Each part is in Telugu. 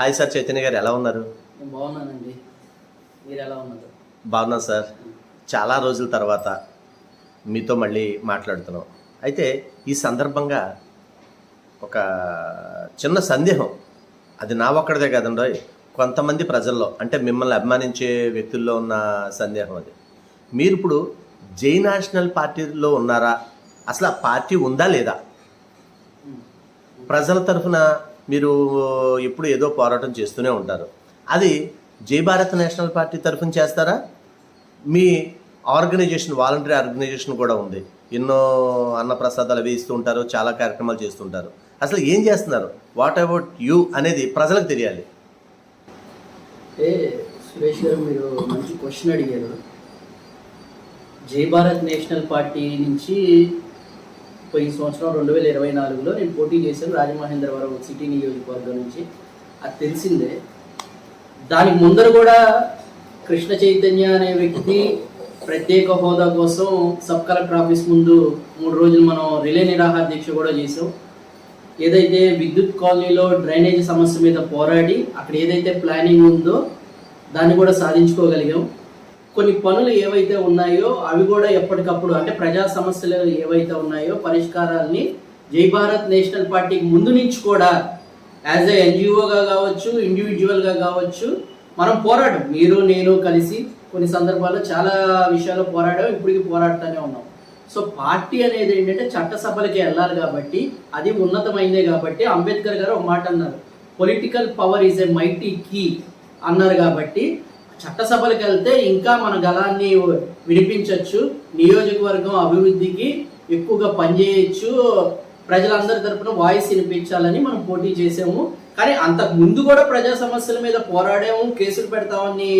హాయ్ సార్ చైతన్య గారు ఎలా ఉన్నారు? నేను బాగున్నానండి. మీరు ఎలా ఉన్నారు? బాగున్నాను సార్. చాలా రోజుల తర్వాత మీతో మళ్ళీ మాట్లాడుతున్నాం. అయితే ఈ సందర్భంగా ఒక చిన్న సందేహం. అది నా ఒక్కడిదే కదండో కొంతమంది ప్రజల్లో అంటే మిమ్మల్ని అభిమానించే వ్యక్తుల్లో ఉన్న సందేహం అది. మీరు ఇప్పుడు జై నేషనల్ పార్టీలో ఉన్నారా? అసలు ఆ పార్టీ ఉందా లేదా? ప్రజల తరఫున మీరు ఎప్పుడు ఏదో పోరాటం చేస్తూనే ఉంటారు. అది జై భారత్ నేషనల్ పార్టీ తరఫున చేస్తారా? మీ ఆర్గనైజేషన్ వాలంటరీ ఆర్గనైజేషన్ కూడా ఉంది. ఎన్నో అన్నప్రసాదాలు అవి ఇస్తూ ఉంటారు చాలా కార్యక్రమాలు చేస్తుంటారు అసలు ఏం చేస్తున్నారు? వాట్ అబౌట్ యూ అనేది ప్రజలకు తెలియాలి. సురేష్ గారు మీరు మంచి క్వశ్చన్ అడిగారు. జై భారత్ నేషనల్ పార్టీ నుంచి పోయిన సంవత్సరం రెండు వేల ఇరవై నాలుగులో నేను పోటీ చేశాను రాజమహేంద్రవరం సిటీ నియోజకవర్గం నుంచి. అది తెలిసిందే. దానికి ముందర కూడా కృష్ణ చైతన్య అనే వ్యక్తి ప్రత్యేక హోదా కోసం సబ్ కలెక్టర్ ఆఫీస్ ముందు మూడు రోజులు మనం రిలే నిరాహార దీక్ష కూడా చేసాం ఏదైతే విద్యుత్ కాలనీలో డ్రైనేజ్ సమస్య మీద పోరాడి అక్కడ ఏదైతే ప్లానింగ్ ఉందో దాన్ని కూడా సాధించుకోగలిగాం. కొన్ని పనులు ఏవైతే ఉన్నాయో అవి కూడా ఎప్పటికప్పుడు అంటే ప్రజా సమస్యలు ఏవైతే ఉన్నాయో పరిష్కారాల్ని జై భారత్ నేషనల్ పార్టీకి ముందు నుంచి కూడా యాజ్ ఎ ఎన్జిఓగా కావచ్చు ఇండివిజువల్గా కావచ్చు మనం పోరాటం మీరు నేను కలిసి కొన్ని సందర్భాల్లో చాలా విషయాలు పోరాడాం ఇప్పటికి పోరాడుతూనే ఉన్నాం. సో పార్టీ అనేది ఏంటంటే చట్టసభలకి వెళ్ళాలి కాబట్టి అది ఉన్నతమైందే కాబట్టి అంబేద్కర్ గారు ఒక మాట అన్నారు. Political power is a mighty key అన్నారు కాబట్టి చట్టసభలకు వెళ్తే ఇంకా మన గలాన్ని వినిపించవచ్చు నియోజకవర్గం అభివృద్ధికి ఎక్కువగా పనిచేయచ్చు. ప్రజలందరి తరపున వాయిస్ వినిపించాలని మనం పోటీ చేసాము కానీ అంతకు ముందు కూడా ప్రజా సమస్యల మీద పోరాడాము. కేసులు పెడతామని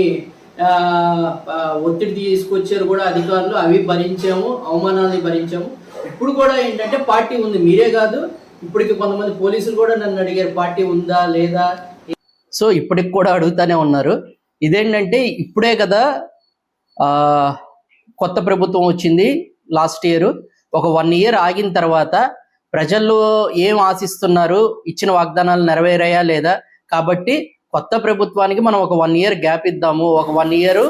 ఒత్తిడి తీసుకొచ్చారు కూడా అధికారులు. అవి భరించాము అవమానాలని భరించాము. ఇప్పుడు కూడా ఏంటంటే పార్టీ ఉంది. మీరే కాదు ఇప్పటికి కొంతమంది పోలీసులు కూడా నన్ను అడిగారు పార్టీ ఉందా లేదా? సో ఇప్పటికి కూడా అడుగుతానే ఉన్నారు. ఇదేంటంటే ఇప్పుడే కదా కొత్త ప్రభుత్వం వచ్చింది లాస్ట్ ఇయర్. ఒక వన్ ఇయర్ ఆగిన తర్వాత ప్రజలు ఏం ఆశిస్తున్నారు? ఇచ్చిన వాగ్దానాలు నెరవేరాయా లేదా? కాబట్టి కొత్త ప్రభుత్వానికి మనం ఒక వన్ ఇయర్ గ్యాప్ ఇద్దాము. ఒక వన్ ఇయర్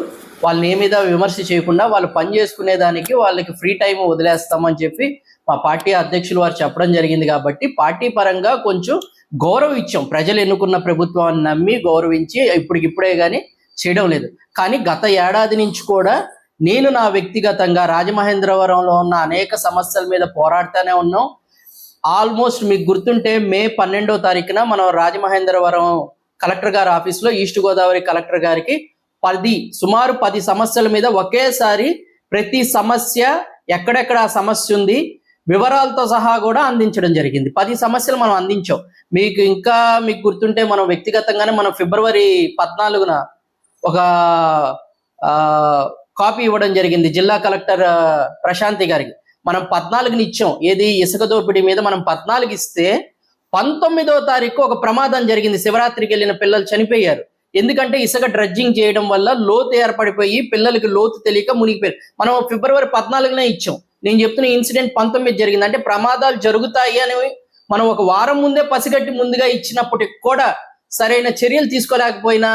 వాళ్ళని ఏ మీద విమర్శ చేయకుండా వాళ్ళు పని చేసుకునే దానికి వాళ్ళకి ఫ్రీ టైం వదిలేస్తామని చెప్పి మా పార్టీ అధ్యక్షులు వారు చెప్పడం జరిగింది కాబట్టి పార్టీ పరంగా కొంచెం గౌరవ ఇచ్చాం. ప్రజలు ఎన్నుకున్న ప్రభుత్వాన్ని నమ్మి గౌరవించి ఇప్పటికిప్పుడే కానీ చేయడం లేదు. కానీ గత ఏడాది నుంచి కూడా నేను నా వ్యక్తిగతంగా రాజమహేంద్రవరంలో ఉన్న అనేక సమస్యల మీద పోరాడుతూనే ఉన్నాం. ఆల్మోస్ట్ మీకు గుర్తుంటే మే పన్నెండో తారీఖున మనం రాజమహేంద్రవరం కలెక్టర్ గారి ఆఫీస్లో ఈస్ట్ గోదావరి కలెక్టర్ గారికి పది సుమారు పది సమస్యల మీద ఒకేసారి ప్రతి సమస్య ఎక్కడెక్కడ ఆ సమస్య ఉంది వివరాలతో సహా కూడా అందించడం జరిగింది. పది సమస్యలు మనం అందించాం. మీకు ఇంకా మీకు గుర్తుంటే మనం వ్యక్తిగతంగానే మనం ఫిబ్రవరి పద్నాలుగున ఒక కాపీ ఇవ్వడం జరిగింది జిల్లా కలెక్టర్ ప్రశాంతి గారికి. మనం పద్నాలుగుని ఇచ్చాం. ఏది? ఇసుక దోపిడీ మీద మనం పద్నాలుగు ఇస్తే పంతొమ్మిదో తారీఖు ఒక ప్రమాదం జరిగింది. శివరాత్రికి వెళ్ళిన పిల్లలు చనిపోయారు. ఎందుకంటే ఇసుక డ్రడ్జింగ్ చేయడం వల్ల లోతు ఏర్పడిపోయి పిల్లలకి లోతు తెలియక మునిగిపోయారు. మనం ఫిబ్రవరి పద్నాలుగునే ఇచ్చాం. నేను చెప్తున్న ఇన్సిడెంట్ పంతొమ్మిది జరిగింది. అంటే ప్రమాదాలు జరుగుతాయి అని మనం ఒక వారం ముందే పసిగట్టి ముందుగా ఇచ్చినప్పటికి కూడా సరైన చర్యలు తీసుకోలేకపోయినా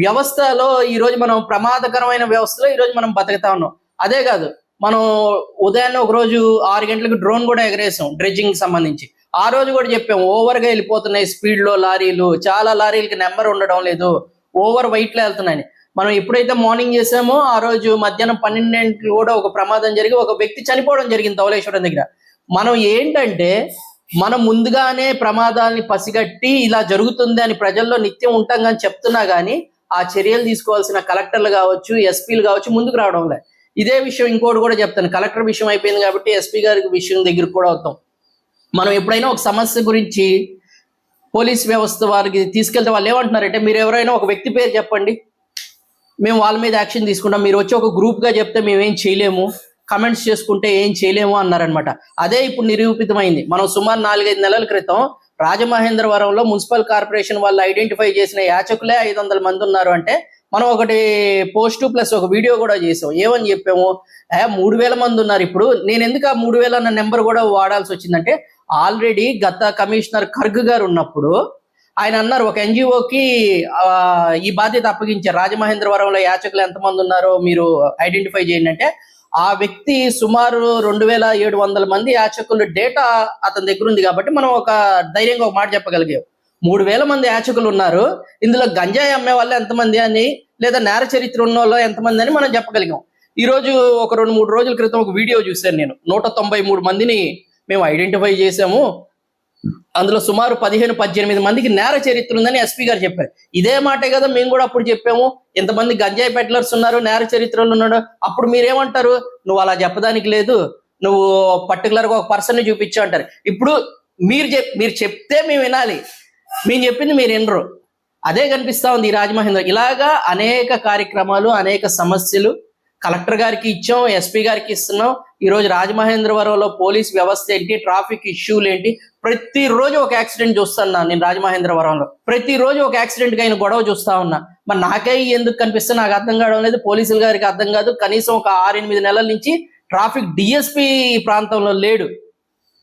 వ్యవస్థలో ఈరోజు మనం ప్రమాదకరమైన వ్యవస్థలో ఈరోజు మనం బతుకుతా ఉన్నాం. అదే కాదు మనం ఉదయాన్నే ఒక రోజు ఆరు గంటలకు డ్రోన్ కూడా ఎగరేసాం డ్రెడ్జింగ్ సంబంధించి. ఆ రోజు కూడా చెప్పాం ఓవర్గా వెళ్ళిపోతున్నాయి స్పీడ్లో లారీలు చాలా లారీలకి నెంబర్ ఉండడం లేదు ఓవర్ వెయిట్లో వెళ్తున్నాయని. మనం ఎప్పుడైతే మార్నింగ్ చేసామో ఆ రోజు మధ్యాహ్నం పన్నెండింటికి కూడా ఒక ప్రమాదం జరిగి ఒక వ్యక్తి చనిపోవడం జరిగింది ధవలేశ్వరం దగ్గర. మనం ఏంటంటే మనం ముందుగానే ప్రమాదాలని పసిగట్టి ఇలా జరుగుతుంది అని ప్రజల్లో నిత్యం ఉంటాం కానీ చెప్తున్నా కానీ ఆ చర్యలు తీసుకోవాల్సిన కలెక్టర్లు కావచ్చు ఎస్పీలు కావచ్చు ముందుకు రావడం లే. ఇదే విషయం ఇంకోటి కూడా చెప్తాను. కలెక్టర్ విషయం అయిపోయింది కాబట్టి ఎస్పీ గారి విషయం దగ్గరికి కూడా వస్తాం మనం ఎప్పుడైనా ఒక సమస్య గురించి పోలీస్ వ్యవస్థ వారికి తీసుకెళ్తే వాళ్ళు ఏమంటున్నారంటే మీరు ఎవరైనా ఒక వ్యక్తి పేరు చెప్పండి. మేము వాళ్ళ మీద యాక్షన్ తీసుకుంటాం. మీరు వచ్చి ఒక గ్రూప్గా చెప్తే మేము ఏం చేయలేము. కమెంట్స్ చేసుకుంటే ఏం చేయలేము అన్నారనమాట అదే ఇప్పుడు నిరూపితమైంది. మనం సుమారు నాలుగైదు నెలల క్రితం రాజమహేంద్రవరంలో మున్సిపల్ కార్పొరేషన్ వాళ్ళు ఐడెంటిఫై చేసిన యాచకులే ఐదు వందల మంది ఉన్నారు అంటే మనం ఒకటి పోస్ట్ ప్లస్ ఒక వీడియో కూడా చేసాం. ఏమని చెప్పాము? మూడు వేల మంది ఉన్నారు ఇప్పుడు. నేను ఎందుకు ఆ మూడు వేల అన్న నెంబర్ కూడా వాడాల్సి వచ్చిందంటే ఆల్రెడీ గత కమిషనర్ ఖర్గ్ గారు ఉన్నప్పుడు ఆయన అన్నారు ఒక ఎన్జిఓకి ఈ బాధ్యత అప్పగించారు. రాజమహేంద్రవరంలో యాచకులు ఎంతమంది ఉన్నారో మీరు ఐడెంటిఫై చేయండి అంటే ఆ వ్యక్తి సుమారు రెండు వేల ఏడు వందల మంది యాచకులు డేటా అతని దగ్గర ఉంది కాబట్టి మనం ఒక ధైర్యంగా ఒక మాట చెప్పగలిగాం. మూడు వేల మంది యాచకులు ఉన్నారు. ఇందులో గంజాయి అమ్మే వాళ్ళు ఎంతమంది అని లేదా నేర చరిత్ర ఉన్న వాళ్ళు ఎంతమంది అని మనం చెప్పగలిగాం. ఈ రోజు ఒక రెండు మూడు రోజుల క్రితం ఒక వీడియో చూశాను నేను. నూట తొంభై మూడు మందిని మేము ఐడెంటిఫై చేసాము అందులో సుమారు పదిహేను పద్దెనిమిది మందికి నేర చరిత్ర ఉందని ఎస్పీ గారు చెప్పారు. ఇదే మాటే కదా మేము కూడా అప్పుడు చెప్పాము ఇంతమంది గంజాయి పెట్లర్స్ ఉన్నారు నేర చరిత్రలు ఉన్నాడు. అప్పుడు మీరేమంటారు? నువ్వు అలా చెప్పడానికి లేదు నువ్వు పర్టికులర్గా ఒక పర్సన్ని అంటారు. ఇప్పుడు మీరు చెప్ మీరు చెప్తే మేము వినాలి. మేము చెప్పింది మీరు వినరు. అదే కనిపిస్తా ఉంది ఈ రాజమహేంద్ర. ఇలాగా అనేక కార్యక్రమాలు అనేక సమస్యలు కలెక్టర్ గారికి ఇచ్చాం ఎస్పీ గారికి ఇస్తున్నాం. ఈ రోజు రాజమహేంద్రవరంలో పోలీస్ వ్యవస్థ ఏంటి ట్రాఫిక్ ఇష్యూలు ఏంటి? ప్రతిరోజు ఒక యాక్సిడెంట్ చూస్తున్నా నేను రాజమహేంద్రవరంలో. ప్రతిరోజు ఒక యాక్సిడెంట్ అయిన గొడవ చూస్తా ఉన్నా. మరి నాకే ఎందుకు కనిపిస్తే నాకు అర్థం కావడం లేదు పోలీసుల గారికి అర్థం కాదు. కనీసం ఒక ఆరు ఎనిమిది నెలల నుంచి ట్రాఫిక్ డిఎస్పీ ప్రాంతంలో లేడు.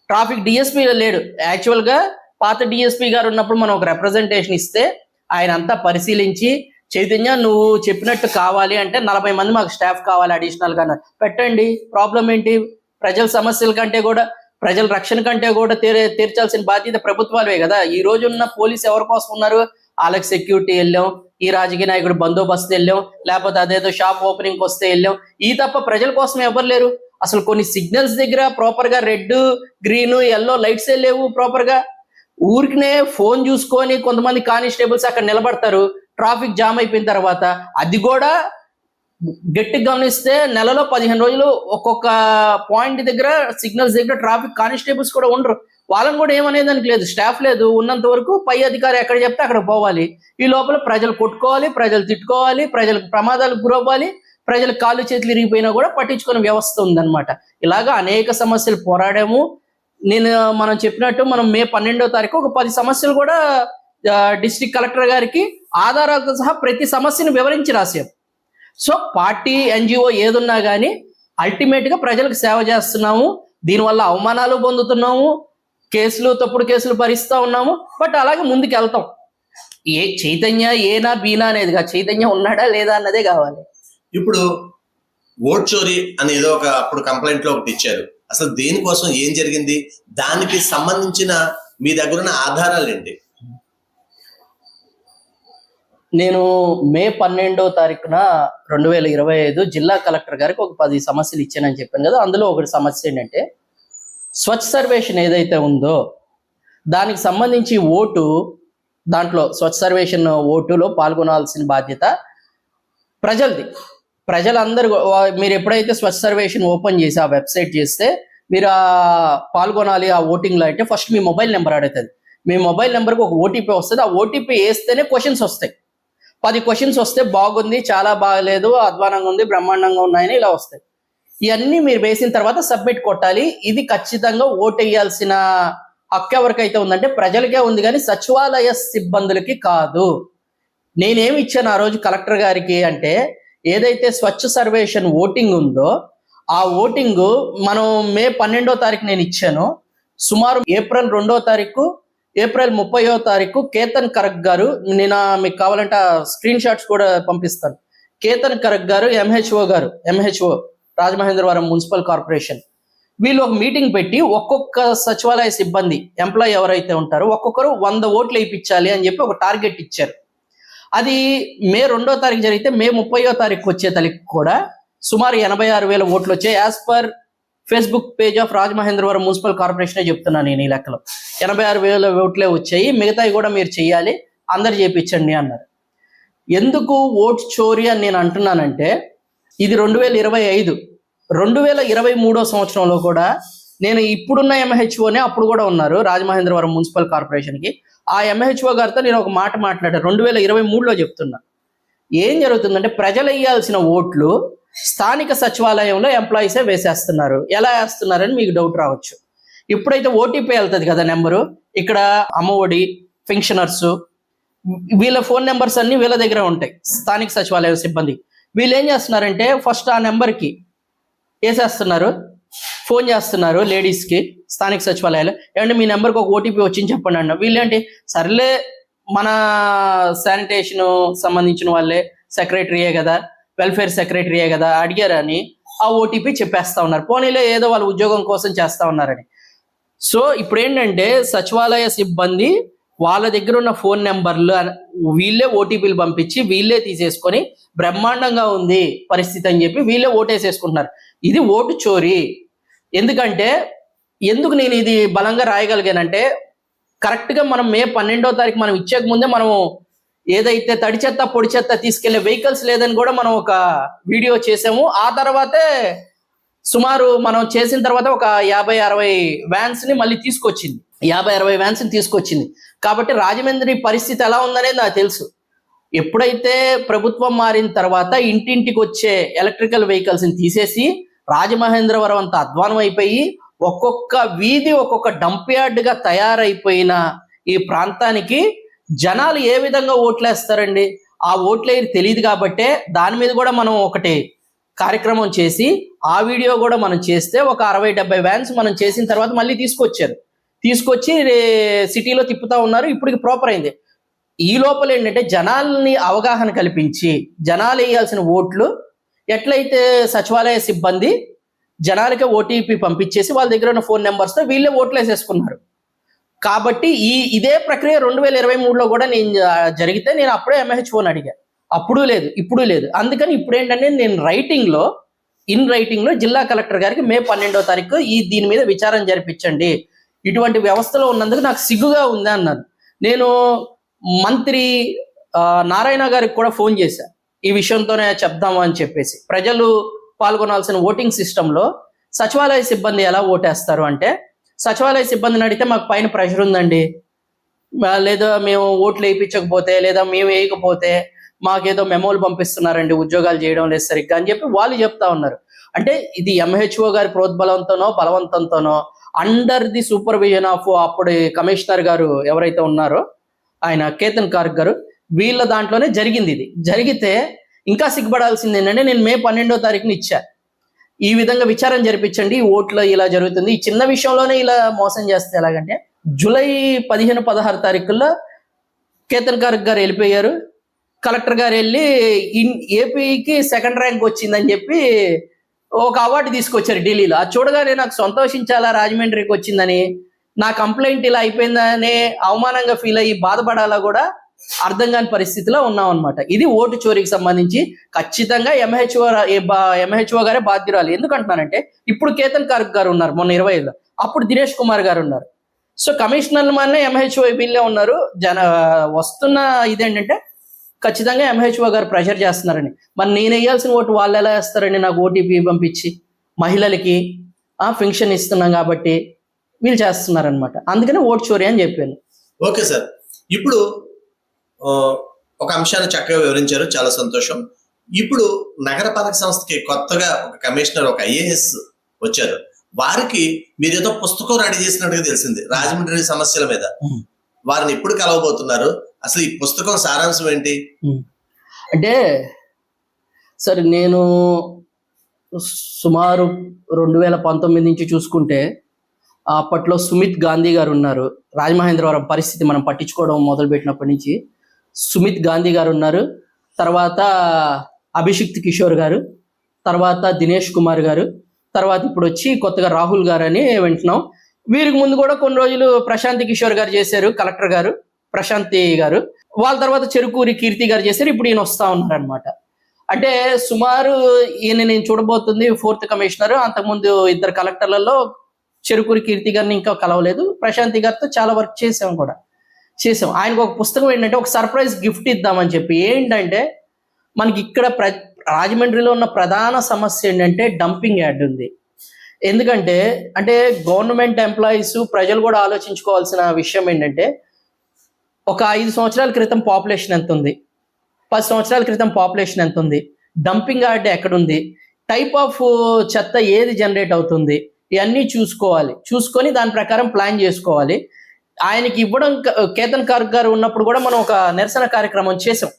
ట్రాఫిక్ డిఎస్పీ లేడు. యాక్చువల్గా పాత డిఎస్పీ గారు ఉన్నప్పుడు మనం ఒక రిప్రజెంటేషన్ ఇస్తే ఆయన అంతా పరిశీలించి చైతన్య నువ్వు చెప్పినట్టు కావాలి అంటే నలభై మంది మాకు స్టాఫ్ కావాలి అడిషనల్గా పెట్టండి. ప్రాబ్లం ఏంటి? ప్రజల సమస్యల కంటే కూడా ప్రజల రక్షణ కంటే కూడా తీరే తీర్చాల్సిన బాధ్యత ప్రభుత్వాలే కదా. ఈ రోజు ఉన్న పోలీస్ ఎవరి కోసం ఉన్నారు? వాళ్ళకి సెక్యూరిటీ వెళ్ళాం. ఈ రాజకీయ నాయకుడు బందోబస్తు వెళ్ళాం. లేకపోతే అదేదో షాప్ ఓపెనింగ్ వస్తే వెళ్ళాం. ఈ తప్ప ప్రజల కోసం ఎవరు లేరు? అసలు కొన్ని సిగ్నల్స్ దగ్గర ప్రాపర్గా రెడ్ గ్రీన్ ఎల్లో లైట్స్ లేవు ప్రాపర్గా. ఊరికినే ఫోన్ చూసుకొని కొంతమంది కానిస్టేబుల్స్ అక్కడ నిలబడతారు. ట్రాఫిక్ జామ్ అయిపోయిన తర్వాత అది కూడా గట్టి గమనిస్తే నెలలో పదిహేను రోజులు ఒక్కొక్క పాయింట్ దగ్గర సిగ్నల్స్ దగ్గర ట్రాఫిక్ కానిస్టేబుల్స్ కూడా ఉండరు. వాళ్ళని కూడా ఏమనేదానికి లేదు. స్టాఫ్ లేదు. ఉన్నంత వరకు పై అధికారి ఎక్కడ చెప్తే అక్కడ పోవాలి. ఈ లోపల ప్రజలు కొట్టుకోవాలి ప్రజలు తిట్టుకోవాలి ప్రజలకు ప్రమాదాలకు గురవ్వాలి ప్రజలు కాళ్ళు చేతులు ఇరిగిపోయినా కూడా పట్టించుకునే వ్యవస్థ ఉందన్నమాట. ఇలాగా అనేక సమస్యలు పోరాడాము. నేను మనం చెప్పినట్టు మనం మే పన్నెండో తారీఖు ఒక పది సమస్యలు కూడా డిస్టిక్ కలెక్టర్ గారికి ఆధారాలతో సహా ప్రతి సమస్యను వివరించి రాసాం సో పార్టీ ఎన్జిఓ ఏదున్నా కానీ అల్టిమేట్గా ప్రజలకు సేవ చేస్తున్నాము. దీనివల్ల అవమానాలు పొందుతున్నాము. కేసులు తప్పుడు కేసులు భరిస్తా ఉన్నాము. బట్ అలాగే ముందుకు వెళ్తాం ఏ చైతన్య ఏనా బీనా అనేది కాదు. చైతన్య ఉన్నాడా లేదా అన్నదే కావాలి. ఇప్పుడు ఓట్ చోరీ అని ఒక అప్పుడు కంప్లైంట్లో ఒకటి ఇచ్చారు. అసలు దేనికోసం ఏం జరిగింది? దానికి సంబంధించిన మీ దగ్గర ఉన్న ఆధారాలు ఏంటి? నేను మే పన్నెండో తారీఖున రెండు వేల ఇరవై ఐదు జిల్లా కలెక్టర్ గారికి ఒక పది సమస్యలు ఇచ్చానని చెప్పాను కదా అందులో ఒకటి సమస్య ఏంటంటే స్వచ్ఛ సర్వేషన్ ఏదైతే ఉందో దానికి సంబంధించి ఓటు దాంట్లో స్వచ్ఛ సర్వేషన్ ఓటులో పాల్గొనాల్సిన బాధ్యత ప్రజలది. ప్రజలందరూ మీరు ఎప్పుడైతే స్వచ్ఛ సర్వేషన్ ఓపెన్ చేసి ఆ వెబ్సైట్ చేస్తే మీరు ఆ పాల్గొనాలి ఆ ఓటింగ్లో అంటే ఫస్ట్ మీ మొబైల్ నెంబర్ అడుగుతుంది. మీ మొబైల్ నెంబర్కి ఒక ఓటీపీ వస్తుంది. ఆ ఓటీపీ వేస్తేనే క్వశ్చన్స్ వస్తాయి. పది క్వశ్చన్స్ వస్తే బాగుంది చాలా బాగలేదు అధ్వానంగా ఉంది బ్రహ్మాండంగా ఉన్నాయని ఇలా వస్తాయి. ఇవన్నీ మీరు వేసిన తర్వాత సబ్మిట్ కొట్టాలి. ఇది ఖచ్చితంగా ఓటేయాల్సిన హక్కు ఎవరికైతే ఉందంటే ప్రజలకే ఉంది కానీ సచివాలయ సిబ్బందులకి కాదు. నేనేమి ఇచ్చాను ఆ రోజు కలెక్టర్ గారికి అంటే ఏదైతే స్వచ్ఛ సర్వేషన్ ఓటింగ్ ఉందో ఆ ఓటింగ్ మనం మే పన్నెండో తారీఖు నేను ఇచ్చాను. సుమారు ఏప్రిల్ రెండో తారీఖు ఏప్రిల్ ముప్పయో తారీఖు కేతన్ కరక్ గారు నేను మీకు కావాలంటే స్క్రీన్ షాట్స్ కూడా పంపిస్తాను. కేతన్ కరక్ గారు ఎంహెచ్ఓ గారు ఎంహెచ్ఓ రాజమహేంద్రవరం మున్సిపల్ కార్పొరేషన్. వీళ్ళు ఒక మీటింగ్ పెట్టి ఒక్కొక్క సచివాలయ సిబ్బంది ఎంప్లాయ్ ఎవరైతే ఉంటారో ఒక్కొక్కరు వంద ఓట్లు వేయించాలి అని చెప్పి ఒక టార్గెట్ ఇచ్చారు. అది మే రెండో తారీఖు జరిగితే మే ముప్పయో తారీఖు వచ్చే తలకి కూడా సుమారు ఎనభై ఆరు వేల ఓట్లు వచ్చాయి. As per Facebook page of Rajamahendravaram municipal corporation చెప్తున్నాను నేను ఈ లెక్కలో. ఎనభై ఆరు వేల ఓట్లే వచ్చాయి మిగతాయి కూడా మీరు చెయ్యాలి అందరు చేపించండి అన్నారు. ఎందుకు ఓట్ చోరీ అని నేను అంటున్నానంటే ఇది రెండు వేల ఇరవై ఐదు రెండు వేల ఇరవై మూడో సంవత్సరంలో కూడా నేను ఇప్పుడున్న ఎంహెచ్ఓనే అప్పుడు కూడా ఉన్నారు రాజమహేంద్రవరం మున్సిపల్ కార్పొరేషన్కి. ఆ ఎంహెచ్ఓ గారితో నేను ఒక మాట మాట్లాడాను రెండు వేల ఇరవై మూడులో చెప్తున్నా. ఏం జరుగుతుందంటే ప్రజలు వేయాల్సిన ఓట్లు స్థానిక సచివాలయంలో ఎంప్లాయీసే వేసేస్తున్నారు. ఎలా వేస్తున్నారని మీకు డౌట్ రావచ్చు. ఇప్పుడైతే ఓటీపీ వెళ్తుంది కదా నెంబరు. ఇక్కడ అమ్మఒడి పెన్షనర్స్ వీళ్ళ ఫోన్ నెంబర్స్ అన్ని వీళ్ళ దగ్గర ఉంటాయి. స్థానిక సచివాలయం సిబ్బంది. వీళ్ళు ఏం చేస్తున్నారంటే ఫస్ట్ ఆ నెంబర్కి వేసేస్తున్నారు. ఫోన్ చేస్తున్నారు లేడీస్కి స్థానిక సచివాలయాలు. ఏమంటే మీ నెంబర్కి ఒక ఓటీపీ వచ్చింది చెప్పండి అన్న. వీళ్ళేంటి? సర్లే మన శానిటేషన్ సంబంధించిన వాళ్ళే సెక్రటరీయే కదా. వెల్ఫేర్ సెక్రటరీయే కదా అడిగారని ఆ ఓటీపీ చెప్పేస్తా ఉన్నారు. పోనీలో ఏదో వాళ్ళ ఉద్యోగం కోసం చేస్తా ఉన్నారని. సో ఇప్పుడు ఏంటంటే సచివాలయ సిబ్బంది వాళ్ళ దగ్గర ఉన్న ఫోన్ నెంబర్లు వీళ్ళే ఓటీపీలు పంపించి వీళ్ళే తీసేసుకొని బ్రహ్మాండంగా ఉంది పరిస్థితి అని చెప్పి వీళ్ళే ఓటేసేసుకుంటున్నారు. ఇది ఓటు చోరీ. ఎందుకంటే ఎందుకు నేను ఇది బలంగా రాయగలిగానంటే కరెక్ట్గా మనం మే పన్నెండో తారీఖు మనం ఇచ్చేక ముందే మనం ఏదైతే తడి చెత్త పొడి చెత్త తీసుకెళ్ళే వెహికల్స్ లేదని కూడా మనం ఒక వీడియో చేసాము. ఆ తర్వాతే సుమారు మనం చేసిన తర్వాత ఒక యాభై అరవై వ్యాన్స్ని మళ్ళీ తీసుకొచ్చింది. యాభై అరవై వ్యాన్స్ని తీసుకొచ్చింది. కాబట్టి రాజమండ్రి పరిస్థితి ఎలా ఉందనేది నాకు తెలుసు. ఎప్పుడైతే ప్రభుత్వం మారిన తర్వాత ఇంటింటికి వచ్చే ఎలక్ట్రికల్ వెహికల్స్ని తీసేసి రాజమహేంద్రవరం అంత అధ్వానం అయిపోయి ఒక్కొక్క వీధి ఒక్కొక్క డంప్ యార్డ్గా తయారైపోయిన ఈ ప్రాంతానికి జనాలు ఏ విధంగా ఓట్లేస్తారండి? ఆ ఓట్లేది తెలియదు కాబట్టే దాని మీద కూడా మనం ఒకటి కార్యక్రమం చేసి ఆ వీడియో కూడా మనం చేస్తే ఒక అరవై డెబ్బై వ్యాన్స్ మనం చేసిన తర్వాత మళ్ళీ తీసుకొచ్చారు. తీసుకొచ్చి సిటీలో తిప్పుతా ఉన్నారు ఇప్పటికి ప్రాపర్ అయింది. ఈ లోపల ఏంటంటే జనాల్ని అవగాహన కల్పించి జనాలు వేయాల్సిన ఓట్లు ఎట్లయితే సచివాలయ సిబ్బంది జనాలకే ఓటీపీ పంపించేసి వాళ్ళ దగ్గర ఉన్న ఫోన్ నెంబర్స్తో వీళ్ళే ఓట్లు వేసేసుకున్నారు. కాబట్టి ఈ ఇదే ప్రక్రియ రెండు వేల ఇరవై మూడులో కూడా నేను జరిగితే నేను అప్పుడే ఎంహెచ్ఓని అడిగా. అప్పుడు లేదు ఇప్పుడు లేదు. అందుకని ఇప్పుడు ఏంటంటే నేను రైటింగ్లో ఇన్ రైటింగ్లో జిల్లా కలెక్టర్ గారికి మే పన్నెండో తారీఖు ఈ దీని మీద విచారం జరిపించండి. ఇటువంటి వ్యవస్థలో ఉన్నందుకు నాకు సిగ్గుగా ఉంది అన్నారు నేను మంత్రి ఆ, నారాయణ గారికి కూడా ఫోన్ చేశాను ఈ విషయంతోనే చెప్దాము అని చెప్పేసి. ప్రజలు పాల్గొనాల్సిన ఓటింగ్ సిస్టంలో సచివాలయ సిబ్బంది ఎలా ఓటేస్తారు అంటే సచివాలయ సిబ్బందిని అడిగితే మాకు పైన ప్రెషర్ ఉందండి. లేదా మేము ఓట్లు వేయించకపోతే లేదా మేము వేయకపోతే మాకేదో మెమోలు పంపిస్తున్నారండి ఉద్యోగాలు చేయడం లేదు సరిగ్గా అని చెప్పి వాళ్ళు చెప్తా ఉన్నారు. అంటే ఇది ఎంహెచ్ఓ గారి ప్రోద్బలంతోనో బలవంతంతోనో అండర్ ది సూపర్విజన్ ఆఫ్ అప్పుడు కమిషనర్ గారు ఎవరైతే ఉన్నారో ఆయన కేతన్ కార్క్ గారు వీళ్ళ దాంట్లోనే జరిగింది ఇది. జరిగితే ఇంకా సిగ్గుపడాల్సింది ఏంటంటే నేను మే పన్నెండో తారీఖున ఇచ్చా. ఈ విధంగా విచారం జరిపించండి ఓట్లో ఓట్లు ఇలా జరుగుతుంది. ఈ చిన్న విషయంలోనే ఇలా మోసం చేస్తే ఎలాగంటే జూలై పదిహేను పదహారు తారీఖుల్లో కేతన్ గారు వెళ్ళిపోయారు. కలెక్టర్ గారు వెళ్ళి ఇన్ ఏపీకి సెకండ్ ర్యాంక్ వచ్చిందని చెప్పి ఒక అవార్డు తీసుకొచ్చారు ఢిల్లీలో. అది చూడగానే నాకు సంతోషించాలా రాజమండ్రికి వచ్చిందని నా కంప్లైంట్ ఇలా అయిపోయిందనే అవమానంగా ఫీల్ అయ్యి బాధపడాలా కూడా అర్థం కాని పరిస్థితిలో ఉన్నాం అనమాట ఇది ఓటు చోరీకి సంబంధించి ఖచ్చితంగా ఎంహెచ్ఓ ఎంహెచ్ఓ గారే బాధ్యురాలు. ఎందుకంటున్నానంటే ఇప్పుడు కేతన్ కార్క్ గారు ఉన్నారు మొన్న ఇరవై ఐదులో అప్పుడు దినేష్ కుమార్ గారు ఉన్నారు. సో కమిషనర్ మన ఎంహెచ్ఓ బిల్లే ఉన్నారు. జన వస్తున్న ఇదేంటంటే ఖచ్చితంగా ఎంహెచ్ఓ గారు ప్రెషర్ చేస్తున్నారని. మరి నేను వేయాల్సిన ఓటు వాళ్ళు ఎలా వేస్తారని నాకు ఓటీపీ పంపించి. మహిళలకి ఆ ఫంక్షన్ ఇస్తున్నాం కాబట్టి వీళ్ళు చేస్తున్నారనమాట అందుకని ఓటు చోరీ అని చెప్పాను. Okay sir. ఇప్పుడు ఒక అంశాన్ని చక్కగా వివరించారు. చాలా సంతోషం. ఇప్పుడు నగరపాలక సంస్థకి కొత్తగా ఒక కమిషనర్ ఒక ఐఏఎస్ వచ్చారు. వారికి మీరు ఏదో పుస్తకం రెడీ చేసినట్టుగా తెలిసింది రాజమండ్రి సమస్యల మీద. వారిని ఎప్పుడు కలవబోతున్నారు? అసలు ఈ పుస్తకం సారాంశం ఏంటి? అంటే సరే నేను సుమారు రెండు వేల పంతొమ్మిది నుంచి చూసుకుంటే అప్పట్లో సుమిత్ గాంధీ గారు ఉన్నారు. రాజమహేంద్రవరం పరిస్థితి మనం పట్టించుకోవడం మొదలుపెట్టినప్పటి నుంచి. సుమిత్ గాంధీ గారు ఉన్నారు. తర్వాత అభిషిక్త్ కిషోర్ గారు తర్వాత దినేష్ కుమార్ గారు తర్వాత ఇప్పుడు వచ్చి కొత్తగా రాహుల్ గారు అని వింటున్నాం. వీరికి ముందు కూడా కొన్ని రోజులు ప్రశాంతి కిషోర్ గారు చేశారు కలెక్టర్ గారు ప్రశాంతి గారు. వాళ్ళ తర్వాత చెరుకూరి కీర్తి గారు చేశారు ఇప్పుడు ఈయన వస్తా ఉన్నారనమాట అంటే సుమారు ఈయన నేను చూడబోతుంది ఫోర్త్ కమిషనర్ అంతకుముందు ఇద్దరు కలెక్టర్లలో చెరుకూరి కీర్తి గారిని ఇంకా కలవలేదు. ప్రశాంతి గారితో చాలా వర్క్ చేసాం కూడా. చేసాం. ఆయనకు ఒక పుస్తకం ఏంటంటే ఒక సర్ప్రైజ్ గిఫ్ట్ ఇద్దామని చెప్పి. ఏంటంటే మనకి ఇక్కడ ప్ర రాజమండ్రిలో ఉన్న ప్రధాన సమస్య ఏంటంటే డంపింగ్ యార్డ్ ఉంది. ఎందుకంటే అంటే గవర్నమెంట్ ఎంప్లాయీస్ ప్రజలు కూడా ఆలోచించుకోవాల్సిన విషయం ఏంటంటే ఒక ఐదు సంవత్సరాల క్రితం పాపులేషన్ ఎంత ఉంది? పది సంవత్సరాల క్రితం పాపులేషన్ ఎంత ఉంది? డంపింగ్ యార్డ్ ఎక్కడుంది టైప్ ఆఫ్ చెత్త ఏది జనరేట్ అవుతుంది? ఇవన్నీ చూసుకోవాలి. చూసుకొని దాని ప్రకారం ప్లాన్ చేసుకోవాలి. ఆయనకి ఇవ్వడం క- కేతన్ కార్క్ గారు ఉన్నప్పుడు కూడా మనం ఒక నిరసన కార్యక్రమం చేసాం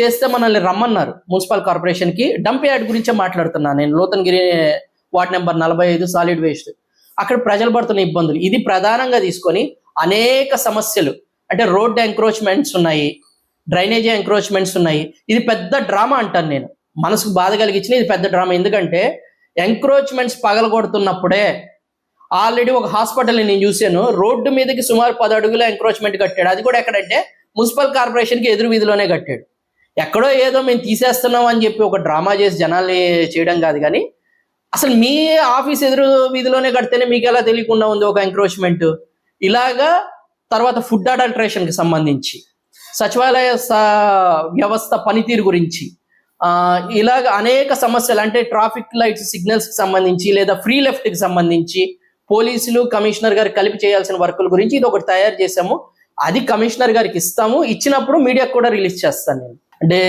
చేస్తే మనల్ని రమ్మన్నారు మున్సిపల్ కార్పొరేషన్కి డంప్ యార్డ్ గురించే మాట్లాడుతున్నాను నేను. లోతన్గిరి వార్డ్ నెంబర్ నలభై ఐదు సాలిడ్ వేస్ట్. అక్కడ ప్రజలు పడుతున్న ఇబ్బందులు. ఇది ప్రధానంగా తీసుకొని అనేక సమస్యలు. అంటే రోడ్ ఎంక్రోచ్మెంట్స్ ఉన్నాయి. డ్రైనేజీ ఎంక్రోచ్మెంట్స్ ఉన్నాయి. ఇది పెద్ద డ్రామా అంటాను నేను. మనసుకు బాధ కలిగించిన ఇది పెద్ద డ్రామా. ఎందుకంటే ఎంక్రోచ్మెంట్స్ పగలగొడుతున్నప్పుడే ఆల్రెడీ ఒక హాస్పిటల్ నేను చూశాను. రోడ్డు మీదకి సుమారు పది అడుగుల ఎంక్రోచ్మెంట్ కట్టాడు. అది కూడా ఎక్కడంటే మున్సిపల్ కార్పొరేషన్కి ఎదురు వీధిలోనే కట్టాడు. ఎక్కడో ఏదో మేము తీసేస్తున్నాం అని చెప్పి ఒక డ్రామా చేసి జనాల్ని చేయడం కాదు కానీ అసలు మీ ఆఫీస్ ఎదురు వీధిలోనే కడితేనే మీకు ఎలా తెలియకుండా ఉంది ఒక ఎంక్రోచ్మెంట్ ఇలాగా తర్వాత ఫుడ్ అడల్ట్రేషన్కి సంబంధించి సచివాలయ వ్యవస్థ పనితీరు గురించి ఇలాగ అనేక సమస్యలు అంటే ట్రాఫిక్ లైట్స్ సిగ్నల్స్కి సంబంధించి లేదా ఫ్రీ లెఫ్ట్కి సంబంధించి పోలీసులు కమిషనర్ గారు కలిపి చేయాల్సిన వర్కుల గురించి ఇది ఒకటి తయారు చేసాము అది కమిషనర్ గారికి ఇస్తాము. ఇచ్చినప్పుడు మీడియాకు కూడా రిలీజ్ చేస్తాను నేను. అంటే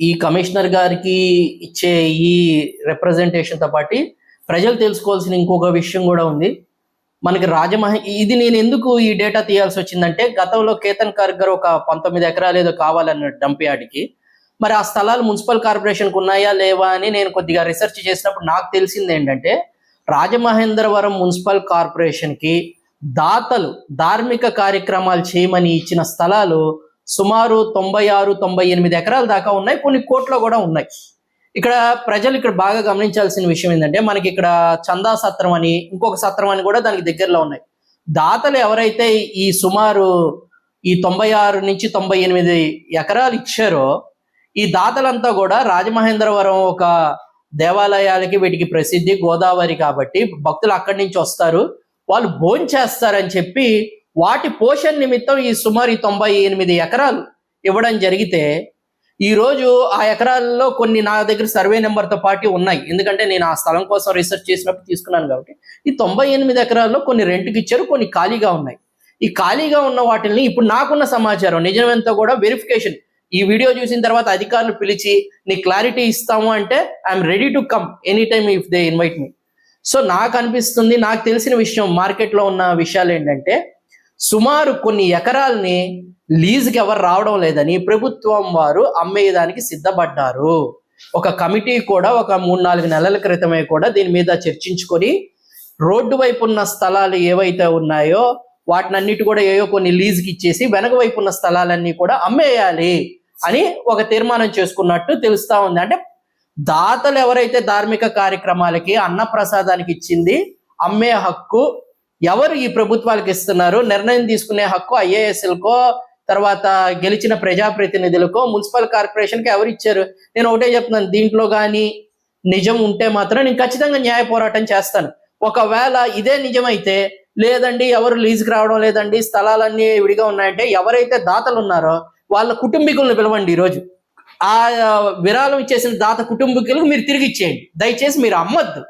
ఈ కమిషనర్ గారికి ఇచ్చే ఈ రిప్రజెంటేషన్తో తో పాటు ప్రజలు తెలుసుకోవాల్సిన ఇంకొక విషయం కూడా ఉంది. మనకి రాజమహ ఇది నేను ఎందుకు ఈ డేటా తీయాల్సి వచ్చిందంటే గతంలో కేతన్ కార్గ్ గారు ఒక పంతొమ్మిది ఎకరాలు ఏదో కావాలన్న డంప్ యార్డ్కి మరి ఆ స్థలాలు మున్సిపల్ కార్పొరేషన్కి ఉన్నాయా లేవా అని నేను కొద్దిగా రీసెర్చ్ చేసినప్పుడు నాకు తెలిసింది ఏంటంటే రాజమహేంద్రవరం మున్సిపల్ కార్పొరేషన్కి దాతలు ధార్మిక కార్యక్రమాలు చేయమని ఇచ్చిన స్థలాలు సుమారు తొంభై ఆరు తొంభై ఎనిమిది ఎకరాల దాకా ఉన్నాయి. కొన్ని కోట్లు కూడా ఉన్నాయి. ఇక్కడ ప్రజలు ఇక్కడ బాగా గమనించాల్సిన విషయం ఏంటంటే మనకి ఇక్కడ చందా సత్రం అని ఇంకొక సత్రం అని కూడా దానికి దగ్గరలో ఉన్నాయి. దాతలు ఎవరైతే ఈ సుమారు ఈ తొంభై ఆరు నుంచి తొంభై ఎనిమిది ఎకరాలు ఇచ్చారో ఈ దాతలంతా కూడా రాజమహేంద్రవరం ఒక దేవాలయాలకి వీటికి ప్రసిద్ధి గోదావరి కాబట్టి భక్తులు అక్కడి నుంచి వస్తారు. వాళ్ళు భోంచేస్తారని చెప్పి వాటి పోషణ నిమిత్తం ఈ సుమారు ఈ తొంభై ఎనిమిది ఎకరాలు ఇవ్వడం జరిగితే ఈ రోజు ఆ ఎకరాల్లో కొన్ని నా దగ్గర సర్వే నెంబర్తో పాటు ఉన్నాయి. ఎందుకంటే నేను ఆ స్థలం కోసం రీసెర్చ్ చేసినప్పుడు తీసుకున్నాను కాబట్టి. ఈ తొంభై ఎనిమిది ఎకరాల్లో కొన్ని రెంట్కి ఇచ్చారు కొన్ని ఖాళీగా ఉన్నాయి. ఈ ఖాళీగా ఉన్న వాటిని ఇప్పుడు నాకున్న సమాచారం నిజమెంతో కూడా వెరిఫికేషన్ ఈ వీడియో చూసిన తర్వాత అధికారులు పిలిచి నీ క్లారిటీ ఇస్తాము అంటే I'm ready to come any time if they invite me so నాకు అనిపిస్తుంది నాకు తెలిసిన విషయం మార్కెట్లో ఉన్న విషయాలు ఏంటంటే సుమారు కొన్ని ఎకరాల్ని లీజుకి ఎవరు రావడం లేదని ప్రభుత్వం వారు అమ్మేయడానికి సిద్ధపడ్డారు. ఒక కమిటీ కూడా ఒక మూడు నాలుగు నెలల క్రితమే కూడా దీని మీద చర్చించుకొని రోడ్డు వైపు ఉన్న స్థలాలు ఏవైతే ఉన్నాయో వాటినన్నిటి కూడా ఏవో కొన్ని లీజుకి ఇచ్చేసి వెనక వైపు ఉన్న స్థలాలన్నీ కూడా అమ్మేయాలి. అని ఒక తీర్మానం చేసుకున్నట్టు తెలుస్తా ఉంది. అంటే దాతలు ఎవరైతే ధార్మిక కార్యక్రమాలకి అన్నప్రసాదానికి ఇచ్చింది అమ్మే హక్కు ఎవరు ఈ ప్రభుత్వాలకు ఇస్తున్నారు నిర్ణయం తీసుకునే హక్కు ఐఏఎస్ఎల్కో తర్వాత గెలిచిన ప్రజాప్రతినిధులకో మున్సిపల్ కార్పొరేషన్కి ఎవరు ఇచ్చారు? నేను ఒకటే చెప్తున్నాను దీంట్లో కానీ నిజం ఉంటే మాత్రం నేను ఖచ్చితంగా న్యాయ పోరాటం చేస్తాను. ఒకవేళ ఇదే నిజమైతే లేదండి ఎవరు లీజుకి రావడం లేదండి స్థలాలన్నీ విడిగా ఉన్నాయంటే ఎవరైతే దాతలు ఉన్నారో వాళ్ళ కుటుంబీకులను పిలవండి ఈరోజు. ఆ విరాళం ఇచ్చేసిన దాత కుటుంబీకులకు మీరు తిరిగి ఇచ్చేయండి. దయచేసి మీరు అమ్మద్దు.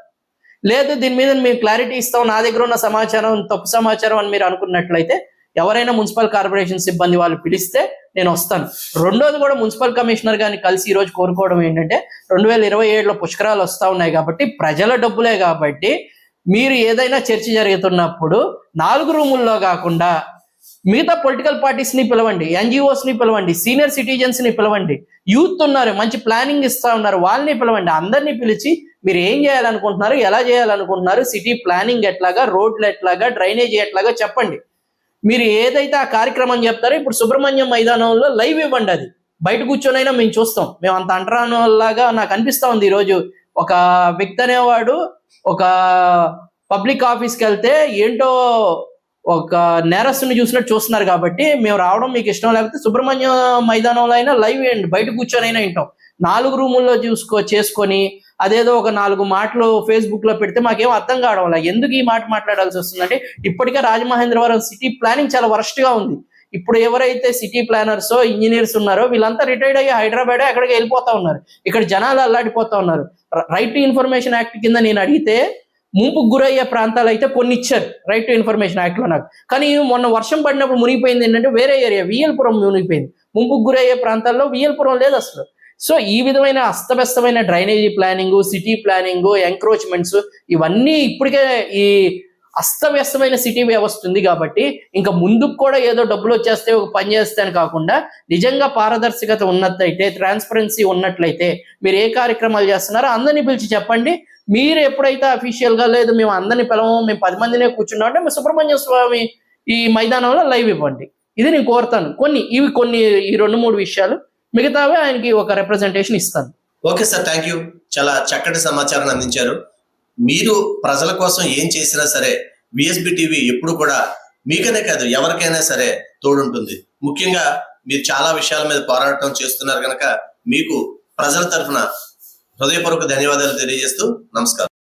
లేదు దీని మీద మేము క్లారిటీ ఇస్తాం నా దగ్గర ఉన్న సమాచారం తప్పు సమాచారం అని మీరు అనుకున్నట్లయితే ఎవరైనా మున్సిపల్ కార్పొరేషన్ సిబ్బంది వాళ్ళు పిలిస్తే నేను వస్తాను. రెండోది కూడా మున్సిపల్ కమిషనర్ గారిని కలిసి ఈరోజు కోరుకోవడం ఏంటంటే రెండు వేల ఇరవై ఏడులో పుష్కరాలు వస్తూ ఉన్నాయి కాబట్టి ప్రజల డబ్బులే కాబట్టి మీరు ఏదైనా చర్చ జరుగుతున్నప్పుడు నాలుగు రూముల్లో కాకుండా మిగతా పొలిటికల్ పార్టీస్ని పిలవండి ఎన్జిఓస్ని పిలవండి సీనియర్ సిటిజన్స్ని పిలవండి యూత్ ఉన్నారు మంచి ప్లానింగ్ ఇస్తా ఉన్నారు వాళ్ళని పిలవండి అందరినీ పిలిచి మీరు ఏం చేయాలనుకుంటున్నారు ఎలా చేయాలనుకుంటున్నారు సిటీ ప్లానింగ్ ఎట్లాగా రోడ్లు ఎట్లాగా డ్రైనేజీ ఎట్లాగా చెప్పండి. మీరు ఏదైతే ఆ కార్యక్రమం చెప్తారో ఇప్పుడు సుబ్రహ్మణ్యం మైదానంలో లైవ్ ఇవ్వండి అది. బయట కూర్చొనైనా మేము చూస్తాం. మేము అంత అంటరాను లాగా నాకు అనిపిస్తా ఉంది ఈరోజు. ఒక వ్యక్తి అనేవాడు ఒక పబ్లిక్ ఆఫీస్కి వెళ్తే ఏంటో ఒక నేరస్తుని చూసినట్టు చూస్తున్నారు కాబట్టి మేము రావడం మీకు ఇష్టం లేకపోతే సుబ్రహ్మణ్య మైదానంలో అయినా లైవ్ వేయండి బయట కూర్చొని అయినా వింటాం. నాలుగు రూముల్లో చూసుకో చేసుకొని అదేదో ఒక నాలుగు మాటలు ఫేస్బుక్లో పెడితే మాకేం అర్థం కావడం లేదు. ఎందుకు ఈ మాట మాట్లాడాల్సి వస్తుందంటే ఇప్పటికే రాజమహేంద్రవరం సిటీ ప్లానింగ్ చాలా వరస్ట్గా ఉంది. ఇప్పుడు ఎవరైతే సిటీ ప్లానర్స్ ఇంజనీర్స్ ఉన్నారో వీళ్ళంతా రిటైర్డ్ అయ్యి హైదరాబాద్ అక్కడికి వెళ్ళిపోతా ఉన్నారు. ఇక్కడ జనాలు అల్లాడిపోతా ఉన్నారు. రైట్ టు ఇన్ఫర్మేషన్ యాక్ట్ కింద నేను అడిగితే ముంపుకు గురయ్యే ప్రాంతాలు అయితే కొన్ని ఇచ్చారు. రైట్ టు ఇన్ఫర్మేషన్ యాక్ట్లో నాకు. కానీ మొన్న వర్షం పడినప్పుడు మునిగిపోయింది ఏంటంటే వేరే ఏరియా వియల్పురం మునిగిపోయింది. ముంపుకు గురయ్యే ప్రాంతాల్లో వియల్పురం లేదు అసలు. సో ఈ విధమైన అస్తవ్యస్తమైన drainage planning city planning encroachments ఇవన్నీ ఇప్పటికే ఈ అస్తవ్యస్తమైన సిటీ వ్యవస్థ ఉంది కాబట్టి ఇంకా ముందుకు కూడా ఏదో డబ్బులు వచ్చేస్తే ఒక పని చేస్తే అని కాకుండా నిజంగా పారదర్శకత ఉన్నట్లయితే ట్రాన్స్పరెన్సీ ఉన్నట్లయితే మీరు ఏ కార్యక్రమాలు చేస్తున్నారో అందరినీ పిలిచి చెప్పండి. మీరు ఎప్పుడైతే అఫీషియల్గా లేదు మేము అందరిని పిలవము మేము పది మందినే కూర్చున్నాం అంటే మీ సుబ్రహ్మణ్య స్వామి ఈ మైదానంలో లైవ్ ఇవ్వండి. ఇది నేను కోరుతాను. కొన్ని ఇవి కొన్ని ఈ రెండు మూడు విషయాలు మిగతావే ఆయనకి ఒక రిప్రజెంటేషన్ ఇస్తాను. ఓకే సార్ థ్యాంక్ యూ చాలా చక్కటి సమాచారాన్ని అందించారు. మీరు ప్రజల కోసం ఏం చేసినా సరే విఎస్బి టీవీ ఎప్పుడు కూడా మీకనే కాదు ఎవరికైనా సరే తోడుంటుంది. ముఖ్యంగా మీరు చాలా విషయాల మీద పోరాటం చేస్తున్నారు కనుక మీకు ప్రజల తరఫున హృదయపూర్వక ధన్యవాదాలు తెలియజేస్తూ నమస్కారం.